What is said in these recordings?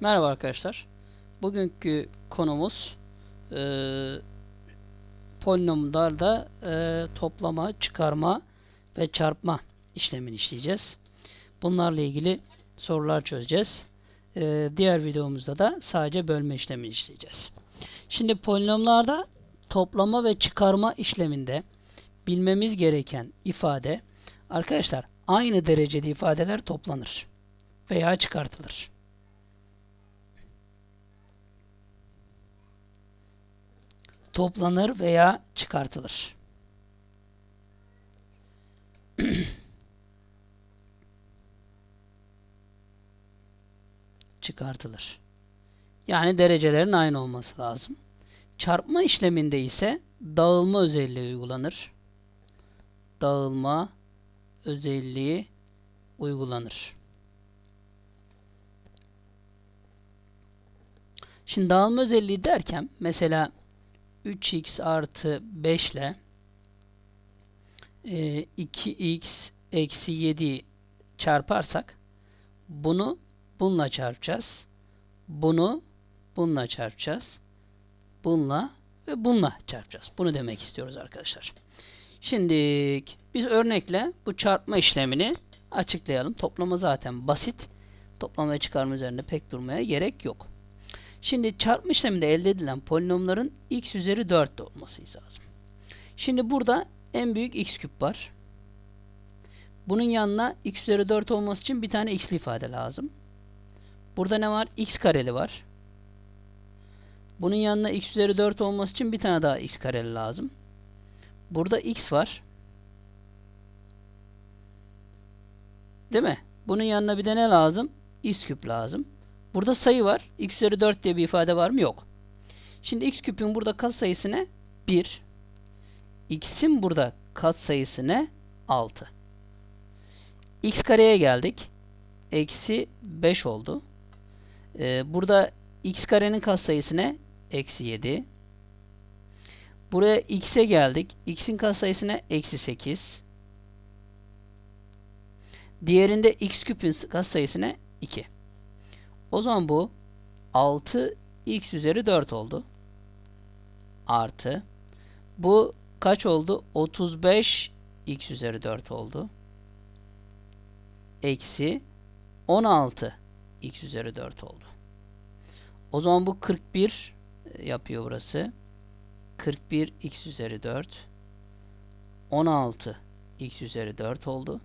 Merhaba arkadaşlar. Bugünkü konumuz e, polinomlarda e, toplama, çıkarma ve çarpma işlemini işleyeceğiz. Bunlarla ilgili sorular çözeceğiz. E, diğer videomuzda da sadece bölme işlemini işleyeceğiz. Şimdi polinomlarda toplama ve çıkarma işleminde bilmemiz gereken ifade arkadaşlar aynı dereceli ifadeler toplanır veya çıkartılır. Toplanır veya çıkartılır. çıkartılır. Yani derecelerin aynı olması lazım. Çarpma işleminde ise dağılma özelliği uygulanır. Dağılma özelliği uygulanır. Şimdi dağılma özelliği derken mesela 3x artı 5 ile e, 2x eksi 7 çarparsak bunu bununla çarpacağız. Bunu bununla çarpacağız. Bununla ve bununla çarpacağız. Bunu demek istiyoruz arkadaşlar. Şimdi biz örnekle bu çarpma işlemini açıklayalım. Toplama zaten basit. Toplama ve çıkarma üzerinde pek durmaya gerek yok. Şimdi çarpma işleminde elde edilen polinomların x üzeri 4 olması lazım. Şimdi burada en büyük x küp var. Bunun yanına x üzeri 4 olması için bir tane x'li ifade lazım. Burada ne var? x kareli var. Bunun yanına x üzeri 4 olması için bir tane daha x kareli lazım. Burada x var. Değil mi? Bunun yanına bir de ne lazım? x küp lazım. Burada sayı var. x üzeri 4 diye bir ifade var mı? Yok. Şimdi x küpün burada kat sayısı ne? 1. x'in burada kat sayısı ne? 6. x kareye geldik. Eksi 5 oldu. Ee, burada x karenin kat sayısı ne? Eksi 7. Buraya x'e geldik. x'in kat sayısı ne? Eksi 8. Diğerinde x küpün kat sayısı ne? 2. O zaman bu 6 x üzeri 4 oldu. Artı. Bu kaç oldu? 35 x üzeri 4 oldu. Eksi 16 x üzeri 4 oldu. O zaman bu 41 yapıyor burası. 41 x üzeri 4 16 x üzeri 4 oldu.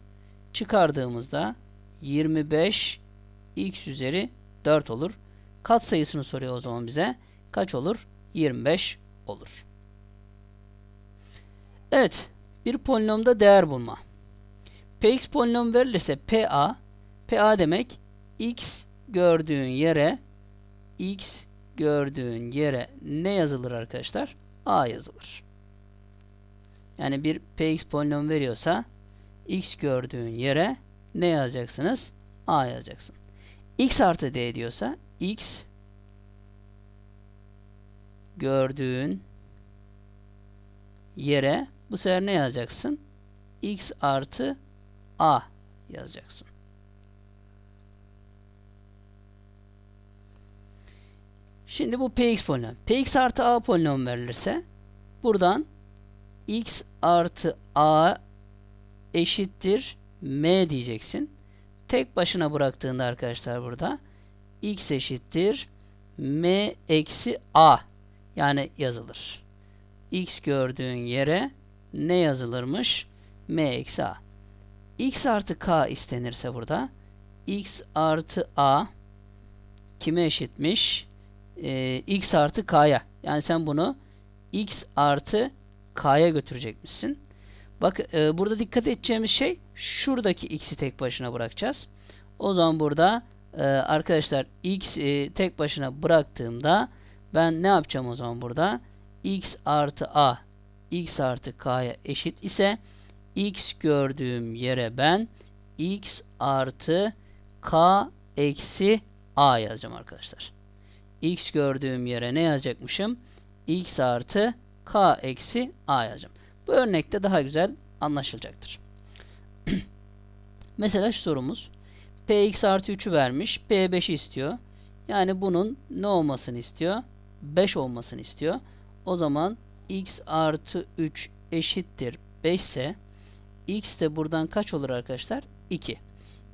Çıkardığımızda 25 x üzeri 4 olur. Kat sayısını soruyor o zaman bize. Kaç olur? 25 olur. Evet. Bir polinomda değer bulma. Px polinom verilirse Pa Pa demek x gördüğün yere x gördüğün yere ne yazılır arkadaşlar? A yazılır. Yani bir Px polinom veriyorsa x gördüğün yere ne yazacaksınız? A yazacaksın x artı d diyorsa x gördüğün yere bu sefer ne yazacaksın? x artı a yazacaksın. Şimdi bu px polinom. px artı a polinom verilirse buradan x artı a eşittir m diyeceksin tek başına bıraktığında arkadaşlar burada x eşittir m eksi a yani yazılır. x gördüğün yere ne yazılırmış? m eksi a. x artı k istenirse burada x artı a kime eşitmiş? Ee, x artı k'ya. Yani sen bunu x artı k'ya götürecekmişsin. Bak e, burada dikkat edeceğimiz şey şuradaki x'i tek başına bırakacağız. O zaman burada e, arkadaşlar x e, tek başına bıraktığımda ben ne yapacağım o zaman burada? x artı a x artı k'ya eşit ise x gördüğüm yere ben x artı k eksi a yazacağım arkadaşlar. x gördüğüm yere ne yazacakmışım? x artı k eksi a yazacağım. Bu örnekte daha güzel anlaşılacaktır. Mesela şu sorumuz. Px artı 3'ü vermiş. P5'i istiyor. Yani bunun ne olmasını istiyor? 5 olmasını istiyor. O zaman x artı 3 eşittir 5 ise x de buradan kaç olur arkadaşlar? 2.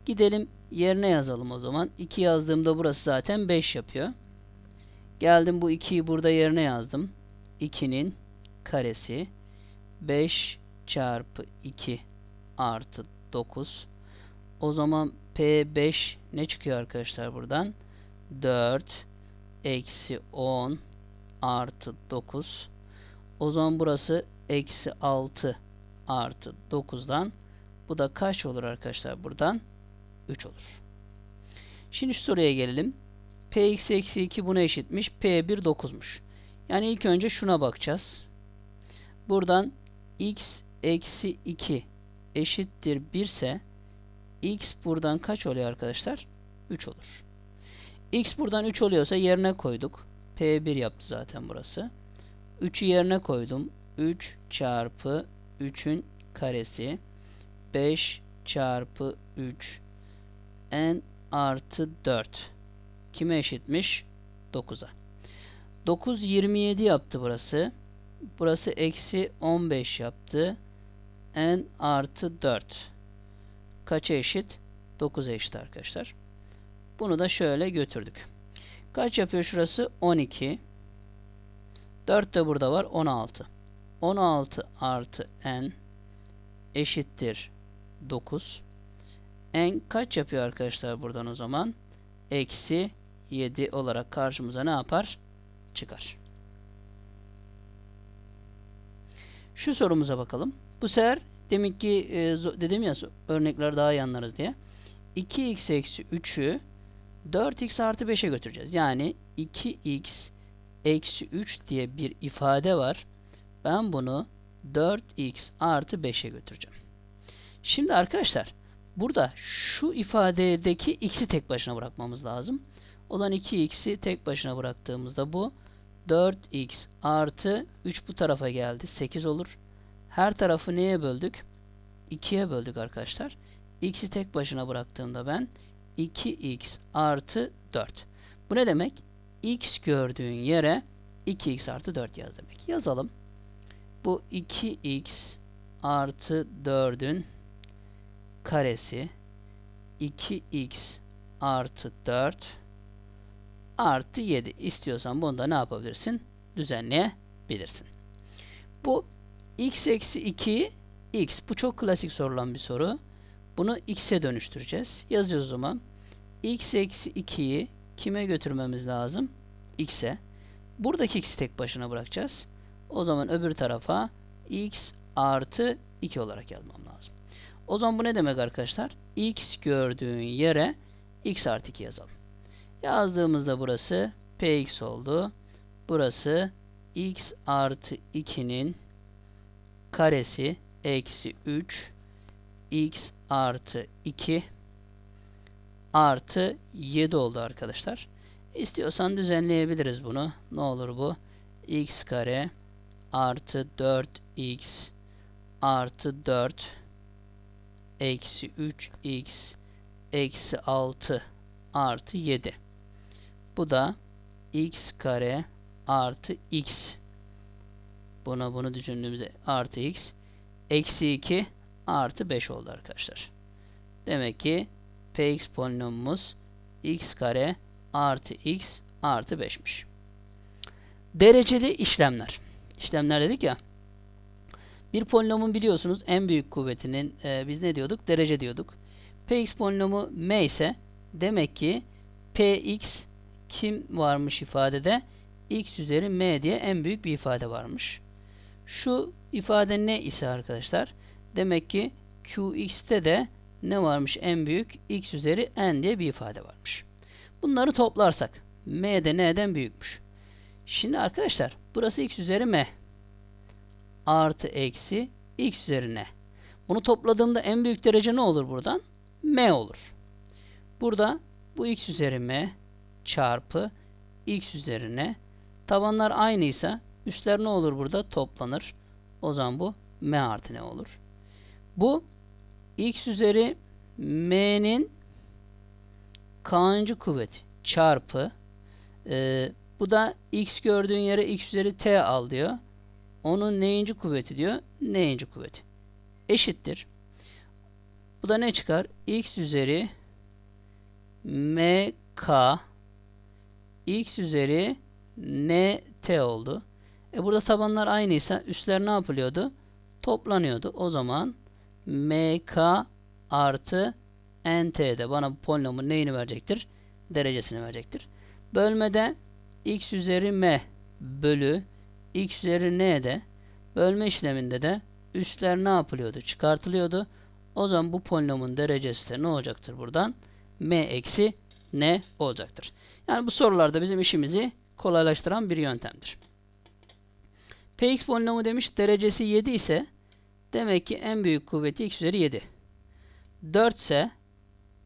Gidelim yerine yazalım o zaman. 2 yazdığımda burası zaten 5 yapıyor. Geldim bu 2'yi burada yerine yazdım. 2'nin karesi 5 çarpı 2 artı 9. O zaman P5 ne çıkıyor arkadaşlar buradan? 4 eksi 10 artı 9. O zaman burası eksi 6 artı 9'dan bu da kaç olur arkadaşlar buradan? 3 olur. Şimdi şu soruya gelelim. Px eksi 2 buna eşitmiş. P1 9'muş. Yani ilk önce şuna bakacağız. Buradan x eksi 2 eşittir 1 ise x buradan kaç oluyor arkadaşlar? 3 olur. x buradan 3 oluyorsa yerine koyduk. P1 yaptı zaten burası. 3'ü yerine koydum. 3 çarpı 3'ün karesi 5 çarpı 3 n artı 4 kime eşitmiş? 9'a. 9 27 yaptı burası. Burası eksi 15 yaptı. n artı 4 kaça eşit? 9'a eşit arkadaşlar. Bunu da şöyle götürdük. Kaç yapıyor şurası? 12. 4 de burada var. 16. 16 artı n eşittir 9. n kaç yapıyor arkadaşlar buradan o zaman? Eksi 7 olarak karşımıza ne yapar? Çıkar. Şu sorumuza bakalım. Bu sefer demek ki e, dedim ya örnekler daha iyi anlarız diye. 2x eksi 3'ü 4x artı 5'e götüreceğiz. Yani 2x eksi 3 diye bir ifade var. Ben bunu 4x artı 5'e götüreceğim. Şimdi arkadaşlar burada şu ifadedeki x'i tek başına bırakmamız lazım. Olan 2x'i tek başına bıraktığımızda bu 4x artı 3 bu tarafa geldi. 8 olur. Her tarafı neye böldük? 2'ye böldük arkadaşlar. x'i tek başına bıraktığımda ben 2x artı 4. Bu ne demek? x gördüğün yere 2x artı 4 yaz demek. Yazalım. Bu 2x artı 4'ün karesi 2x artı 4 artı 7 istiyorsan bunu da ne yapabilirsin? Düzenleyebilirsin. Bu x eksi 2 x. Bu çok klasik sorulan bir soru. Bunu x'e dönüştüreceğiz. Yazıyoruz o zaman. x eksi 2'yi kime götürmemiz lazım? x'e. Buradaki x'i tek başına bırakacağız. O zaman öbür tarafa x artı 2 olarak yazmam lazım. O zaman bu ne demek arkadaşlar? x gördüğün yere x artı 2 yazalım. Yazdığımızda burası px oldu. Burası x artı 2'nin karesi eksi 3 x artı 2 artı 7 oldu arkadaşlar. İstiyorsan düzenleyebiliriz bunu. Ne olur bu? x kare artı 4x artı 4 eksi 3x eksi 6 artı 7. Bu da x kare artı x. Buna bunu düşündüğümüzde artı x eksi 2 artı 5 oldu arkadaşlar. Demek ki px polinomumuz x kare artı x artı 5'miş. Dereceli işlemler. İşlemler dedik ya. Bir polinomun biliyorsunuz en büyük kuvvetinin e, biz ne diyorduk? Derece diyorduk. Px polinomu m ise demek ki px kim varmış ifadede? x üzeri m diye en büyük bir ifade varmış. Şu ifade ne ise arkadaşlar? Demek ki qx'te de ne varmış en büyük? x üzeri n diye bir ifade varmış. Bunları toplarsak m de n'den büyükmüş. Şimdi arkadaşlar burası x üzeri m artı eksi x üzeri n. Bunu topladığımda en büyük derece ne olur buradan? m olur. Burada bu x üzeri m çarpı x üzeri n. Tabanlar aynıysa üstler ne olur burada? Toplanır. O zaman bu m artı ne olur? Bu x üzeri m'nin kaçıncı kuvveti çarpı Ee, bu da x gördüğün yere x üzeri t al diyor. Onun neyinci kuvveti diyor? Neyinci kuvveti. Eşittir. Bu da ne çıkar? x üzeri mk x üzeri nt oldu. E burada tabanlar aynıysa üstler ne yapılıyordu? Toplanıyordu. O zaman mk artı nt de bana bu polinomun neyini verecektir? Derecesini verecektir. Bölmede x üzeri m bölü x üzeri n de bölme işleminde de üstler ne yapılıyordu? Çıkartılıyordu. O zaman bu polinomun derecesi de ne olacaktır buradan? m eksi n olacaktır. Yani bu sorularda bizim işimizi kolaylaştıran bir yöntemdir. Px polinomu demiş derecesi 7 ise demek ki en büyük kuvveti x üzeri 7. 4 ise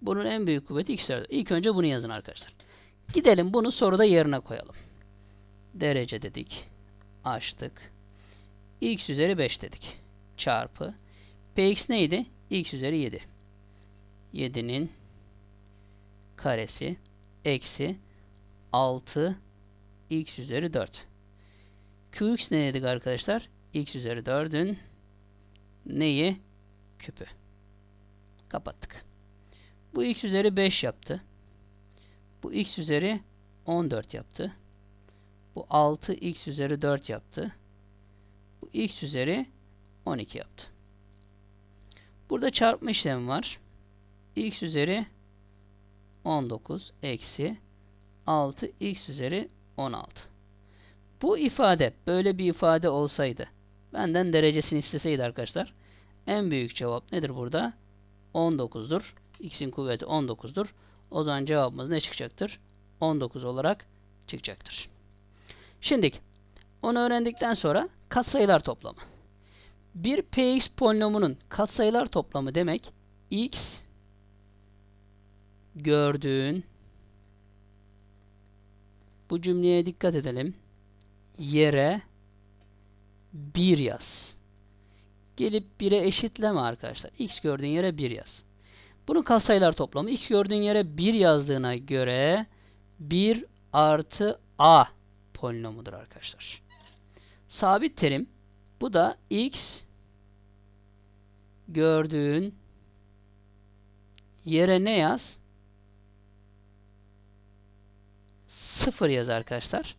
bunun en büyük kuvveti x üzeri 4. İlk önce bunu yazın arkadaşlar. Gidelim bunu soruda yerine koyalım. Derece dedik. Açtık. x üzeri 5 dedik. Çarpı. Px neydi? x üzeri 7. 7'nin karesi eksi 6 x üzeri 4. Qx ne dedik arkadaşlar? x üzeri 4'ün neyi? Küpü. Kapattık. Bu x üzeri 5 yaptı. Bu x üzeri 14 yaptı. Bu 6 x üzeri 4 yaptı. Bu x üzeri 12 yaptı. Burada çarpma işlemi var. x üzeri 19 eksi 6 x üzeri 16. Bu ifade böyle bir ifade olsaydı benden derecesini isteseydi arkadaşlar en büyük cevap nedir burada? 19'dur. x'in kuvveti 19'dur. O zaman cevabımız ne çıkacaktır? 19 olarak çıkacaktır. Şimdi onu öğrendikten sonra katsayılar toplamı. Bir px polinomunun katsayılar toplamı demek x gördüğün bu cümleye dikkat edelim. Yere 1 yaz. Gelip 1'e eşitleme arkadaşlar. X gördüğün yere 1 yaz. Bunun katsayılar toplamı. X gördüğün yere 1 yazdığına göre 1 artı A polinomudur arkadaşlar. Sabit terim. Bu da X gördüğün yere ne yaz? 0 yaz arkadaşlar.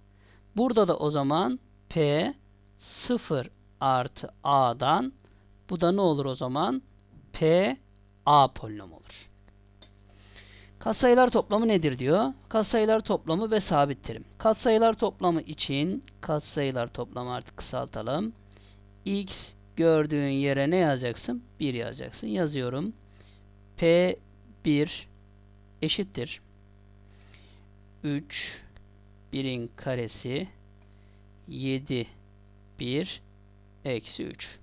Burada da o zaman P 0 artı A'dan bu da ne olur o zaman? P A polinom olur. Katsayılar toplamı nedir diyor? Katsayılar toplamı ve sabit terim. Katsayılar toplamı için katsayılar toplamı artık kısaltalım. X gördüğün yere ne yazacaksın? 1 yazacaksın. Yazıyorum. P1 eşittir. 3 1'in karesi 7 1 eksi 3.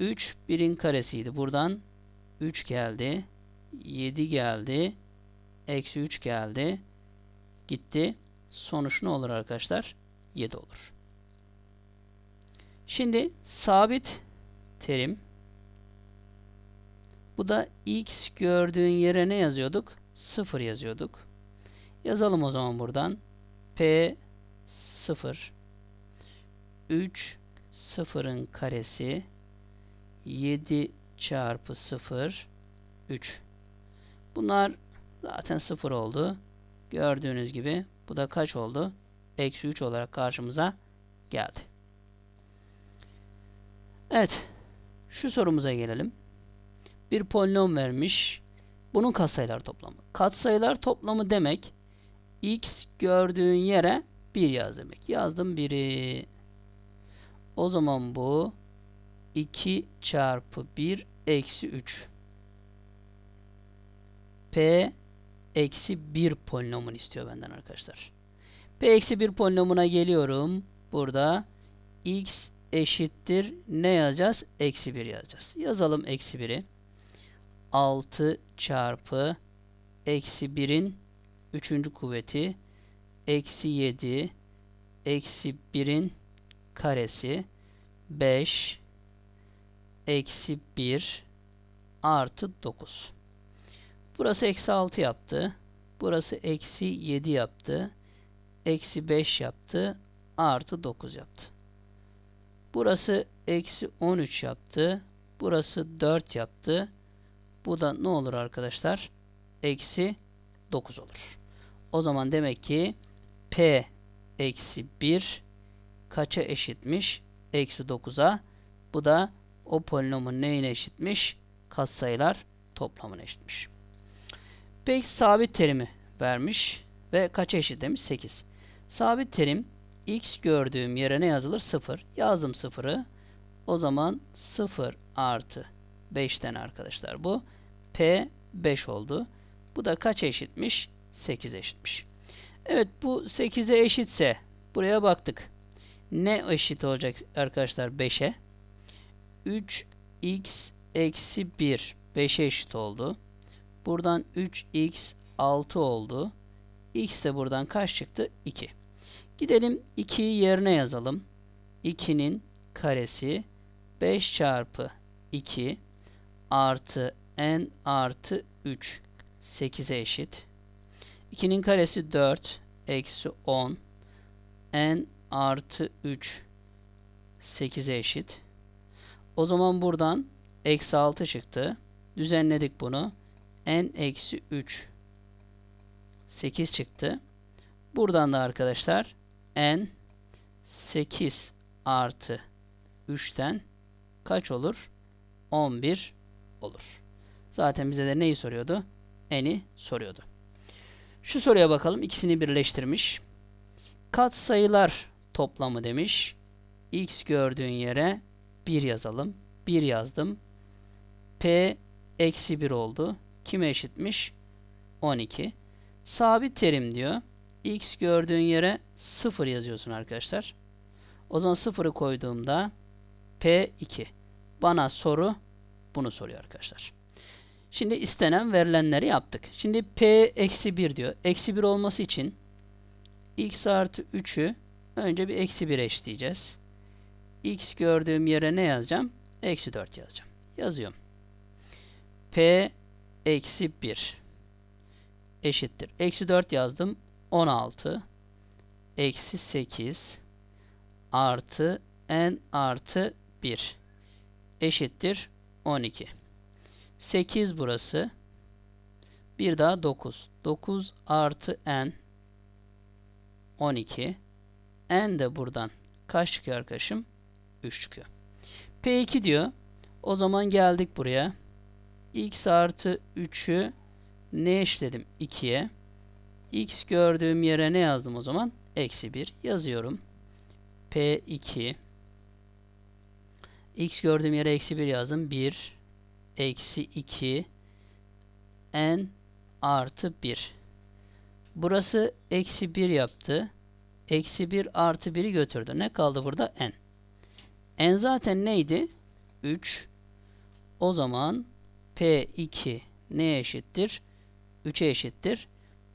3 1'in karesiydi. Buradan 3 geldi. 7 geldi. Eksi 3 geldi. Gitti. Sonuç ne olur arkadaşlar? 7 olur. Şimdi sabit terim. Bu da x gördüğün yere ne yazıyorduk? 0 yazıyorduk. Yazalım o zaman buradan. P 0 3 sıfırın karesi 7 çarpı 0 3 bunlar zaten 0 oldu. Gördüğünüz gibi bu da kaç oldu? Eksi 3 olarak karşımıza geldi. Evet şu sorumuza gelelim. Bir polinom vermiş. Bunun katsayılar toplamı. Katsayılar toplamı demek x gördüğün yere 1 yaz demek. Yazdım 1'i. O zaman bu 2 çarpı 1 eksi 3. P eksi 1 polinomun istiyor benden arkadaşlar. P eksi 1 polinomuna geliyorum. Burada x eşittir ne yazacağız? Eksi 1 yazacağız. Yazalım eksi 1'i. 6 çarpı eksi 1'in üçüncü kuvveti eksi 7 eksi 1'in karesi 5 eksi 1 artı 9. Burası eksi 6 yaptı. Burası eksi 7 yaptı. eksi 5 yaptı. Artı 9 yaptı. Burası eksi 13 yaptı. Burası 4 yaptı. Bu da ne olur arkadaşlar? Eksi 9 olur. O zaman demek ki P eksi 1 kaça eşitmiş? Eksi 9'a. Bu da o polinomun neyine eşitmiş? Katsayılar toplamına eşitmiş. Peki sabit terimi vermiş ve kaça eşit demiş? 8. Sabit terim x gördüğüm yere ne yazılır? 0. Yazdım 0'ı. O zaman 0 artı 5'ten arkadaşlar bu. P 5 oldu. Bu da kaç eşitmiş? 8 eşitmiş. Evet bu 8'e eşitse buraya baktık. Ne eşit olacak arkadaşlar 5'e? 3x eksi 1 5'e eşit oldu. Buradan 3x 6 oldu. x de buradan kaç çıktı? 2. Gidelim 2'yi yerine yazalım. 2'nin karesi 5 çarpı 2 artı n artı 3 8'e eşit. 2'nin karesi 4 eksi 10 n artı 3 8'e eşit. O zaman buradan eksi 6 çıktı. Düzenledik bunu. n eksi 3 8 çıktı. Buradan da arkadaşlar n 8 artı 3'ten kaç olur? 11 olur. Zaten bize de neyi soruyordu? N'i soruyordu. Şu soruya bakalım. İkisini birleştirmiş. Kat sayılar toplamı demiş. X gördüğün yere 1 yazalım. 1 yazdım. P eksi 1 oldu. Kime eşitmiş? 12. Sabit terim diyor. X gördüğün yere 0 yazıyorsun arkadaşlar. O zaman 0'ı koyduğumda P2. Bana soru bunu soruyor arkadaşlar. Şimdi istenen verilenleri yaptık. Şimdi P eksi 1 diyor. Eksi 1 olması için X artı 3'ü önce bir eksi 1 eşleyeceğiz. X gördüğüm yere ne yazacağım? Eksi 4 yazacağım. Yazıyorum. P eksi 1 eşittir. Eksi 4 yazdım. 16 eksi 8 artı n artı 1 eşittir 12. 8 burası. Bir daha 9. 9 artı n 12. n de buradan kaç çıkıyor arkadaşım? 3 çıkıyor. P2 diyor. O zaman geldik buraya. x artı 3'ü ne eşledim? 2'ye. x gördüğüm yere ne yazdım o zaman? Eksi 1 yazıyorum. P2 x gördüğüm yere eksi 1 yazdım. 1 eksi 2 n artı 1. Burası eksi 1 yaptı. Eksi 1 artı 1'i götürdü. Ne kaldı burada? n. n zaten neydi? 3. O zaman P2 neye eşittir? 3'e eşittir.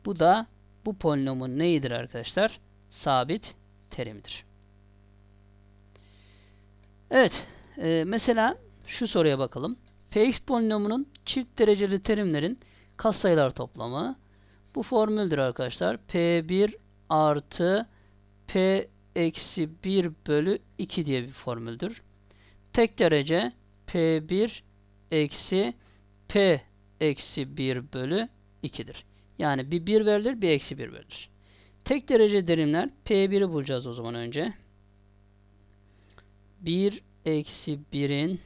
Bu da bu polinomun neyidir arkadaşlar? Sabit terimidir. Evet. E, mesela şu soruya bakalım. Px polinomunun çift dereceli terimlerin katsayılar toplamı. Bu formüldür arkadaşlar. P1 artı P eksi 1 bölü 2 diye bir formüldür. Tek derece P1 eksi P eksi 1 bölü 2'dir. Yani bir 1 verilir bir eksi 1 verilir. Tek derece terimler P1'i bulacağız o zaman önce. 1 eksi 1'in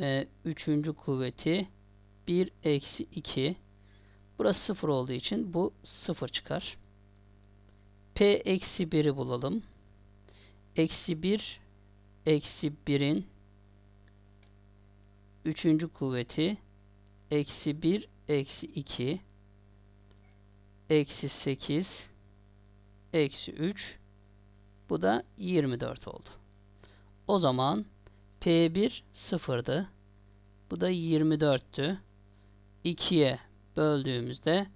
e, üçüncü kuvveti 1 eksi 2 burası 0 olduğu için bu 0 çıkar. P eksi 1'i bulalım. Eksi 1 eksi 1'in üçüncü kuvveti eksi 1 eksi 2 eksi 8 eksi 3 bu da 24 oldu. O zaman P1 sıfırdı. Bu da 24'tü. 2'ye böldüğümüzde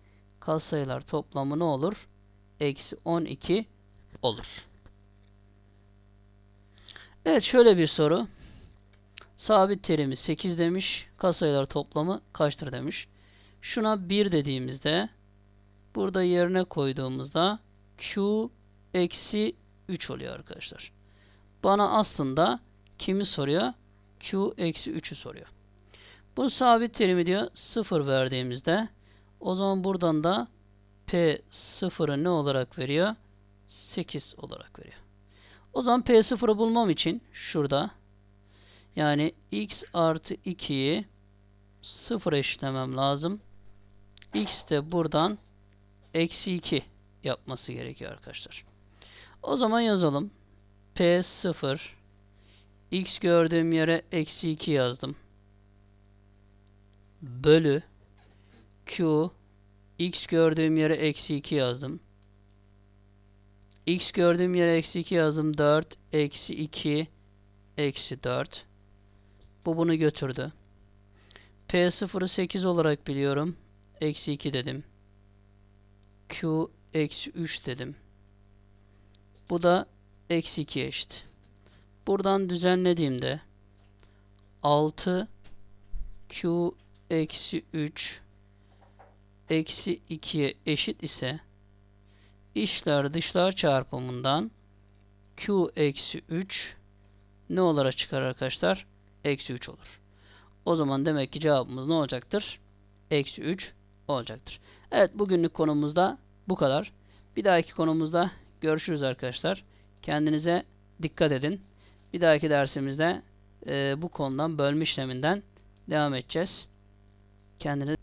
katsayılar toplamı ne olur? Eksi 12 olur. Evet şöyle bir soru. Sabit terimi 8 demiş. Katsayılar toplamı kaçtır demiş. Şuna 1 dediğimizde burada yerine koyduğumuzda Q eksi 3 oluyor arkadaşlar. Bana aslında kimi soruyor? Q eksi 3'ü soruyor. Bu sabit terimi diyor 0 verdiğimizde o zaman buradan da P 0'ı ne olarak veriyor? 8 olarak veriyor. O zaman P0'ı bulmam için şurada yani x artı 2'yi 0 eşitlemem lazım. x de buradan eksi 2 yapması gerekiyor arkadaşlar. O zaman yazalım. P0 x gördüğüm yere eksi 2 yazdım. Bölü Q x gördüğüm yere eksi 2 yazdım. x gördüğüm yere eksi 2 yazdım. 4 eksi 2 eksi 4. Bu bunu götürdü. P0'ı 8 olarak biliyorum. Eksi 2 dedim. Q eksi 3 dedim. Bu da eksi 2 eşit. Buradan düzenlediğimde 6 Q eksi 3 eksi 2'ye eşit ise işler dışlar çarpımından Q eksi 3 ne olarak çıkar arkadaşlar? Eksi 3 olur. O zaman demek ki cevabımız ne olacaktır? Eksi 3 olacaktır. Evet bugünlük konumuzda bu kadar. Bir dahaki konumuzda görüşürüz arkadaşlar. Kendinize dikkat edin. Bir dahaki dersimizde e, bu konudan bölme işleminden devam edeceğiz. Kendinize